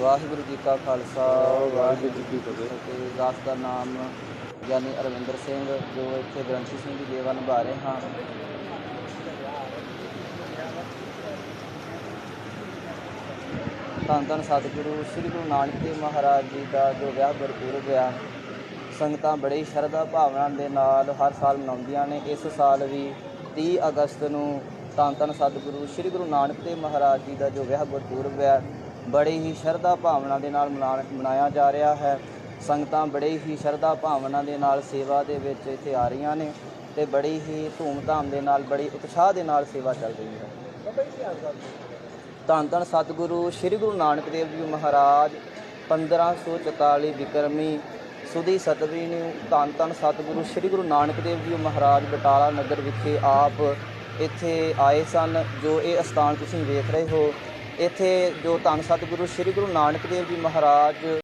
ਵਾਹਿਗੁਰੂ ਜੀ ਕਾ ਖਾਲਸਾ ਵਾਹਿਗੁਰੂ ਜੀ ਕੀ ਫਤਿਹ। ਤੇ ਦਾਸ ਦਾ ਨਾਮ ਗਿਆਨੀ ਅਰਵਿੰਦਰ ਸਿੰਘ ਜੋ ਇੱਥੇ ਗ੍ਰੰਥੀ ਸਿੰਘ ਦੀ ਸੇਵਾ ਨਿਭਾ ਰਹੇ ਹਾਂ। ਧੰਨ ਧੰਨ ਸਤਿਗੁਰੂ ਸ੍ਰੀ ਗੁਰੂ ਨਾਨਕ ਦੇਵ ਮਹਾਰਾਜ ਜੀ ਦਾ ਜੋ ਵਿਆਹ ਗੁਰਪੁਰਬ ਆ ਸੰਗਤਾਂ ਬੜੀ ਸ਼ਰਧਾ ਭਾਵਨਾ ਦੇ ਨਾਲ ਹਰ ਸਾਲ ਮਨਾਉਂਦੀਆਂ ਨੇ। ਇਸ ਸਾਲ ਵੀ 30 ਅਗਸਤ ਨੂੰ ਧੰਨ ਧੰਨ ਸਤਿਗੁਰੂ ਸ੍ਰੀ ਗੁਰੂ ਨਾਨਕ ਦੇਵ ਮਹਾਰਾਜ ਜੀ ਦਾ ਜੋ ਵਿਆਹ ਗੁਰਪੁਰਬ ਹੈ ਬੜੀ ਹੀ ਸ਼ਰਧਾ ਭਾਵਨਾ ਦੇ ਨਾਲ ਮਨਾ- ਮਨਾਇਆ ਜਾ ਰਿਹਾ ਹੈ। ਸੰਗਤਾਂ ਬੜੇ ਹੀ ਸ਼ਰਧਾ ਭਾਵਨਾ ਦੇ ਨਾਲ ਸੇਵਾ ਦੇ ਵਿੱਚ ਇੱਥੇ ਆ ਰਹੀਆਂ ਨੇ ਤੇ ਬੜੀ ਹੀ ਧੂਮ-ਧਾਮ ਦੇ ਨਾਲ, ਬੜੀ ਉਤਸ਼ਾਹ ਦੇ ਨਾਲ ਸੇਵਾ ਚੱਲ ਰਹੀ ਹੈ। ਧੰਨ ਧੰਨ ਸਤਿਗੁਰੂ, ਸ੍ਰੀ ਗੁਰੂ ਨਾਨਕ ਦੇਵ ਜੀ ਮਹਾਰਾਜ 1544 ਵਿਕਰਮੀ, ਸੁਦੀ ਸਤਵੀ ਨੂੰ ਧੰਨ ਧੰਨ ਸਤਿਗੁਰੂ, ਸ੍ਰੀ ਗੁਰੂ ਨਾਨਕ ਦੇਵ ਜੀ ਮਹਾਰਾਜ ਬਟਾਲਾ ਨਗਰ ਵਿਖੇ ਆਪ ਇੱਥੇ ਆਏ ਸਨ, ਜੋ ਇਹ ਅਸਥਾਨ ਤੁਸੀਂ ਵੇਖ ਰਹੇ ਹੋ। ਇੱਥੇ ਜੋ ਧੰਨ ਸਤਿਗੁਰੂ ਸ੍ਰੀ ਗੁਰੂ ਨਾਨਕ ਦੇਵ ਜੀ ਮਹਾਰਾਜ